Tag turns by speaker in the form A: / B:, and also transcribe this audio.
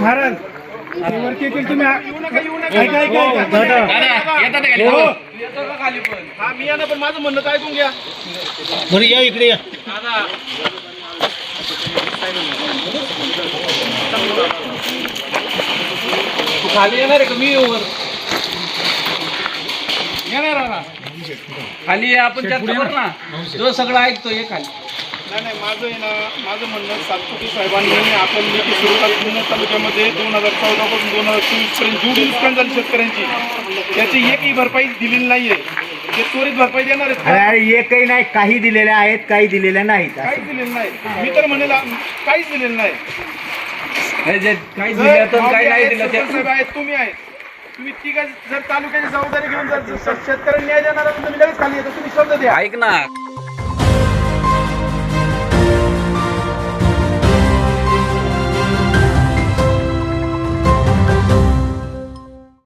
A: महाराज वरती येतील तुम्ही. ऐका ऐका ऐका. हो.
B: मी ना पण माझं म्हणणं काय ऐकून घ्या
A: बरं या इकडे या.
B: तू खाली येणार आहे का? मी वर. ना खाली आपण चर्चा करू ना. तो सगळं ऐकतो ये खाली.
C: नाही नाही माझं आहे ना माझं म्हणणं सातपुते साहेबांनी आपण नीती सुरुवात जुन्नर तालुक्यामध्ये दोन हजार चौदा पासून दोन हजार चोवीसपर्यंत जेवढी नुकसान झाली शेतकऱ्यांची त्याची एकही भरपाई दिलेली नाहीये. ते त्वरित भरपाई देणार आहेत. का?
A: अरे एकही नाही काही दिलेल्या आहेत काही दिलेल्या नाहीत.
C: काहीच दिलेलं नाही. मी तर म्हणेल काहीच दिलेलं नाही.
B: हे जे काही दिलं तर काही नाही दिलं ते.
C: साहेब आहेत तुम्ही आहेत. तुम्ही तिघा जर तालुक्याची जबाबदारी घेऊन जर शेतकऱ्यांनी शेतकऱ्यांना न्याय देणार तुम्ही लगेच खाली येतो. तुम्ही शब्द द्या.
B: ऐक ना.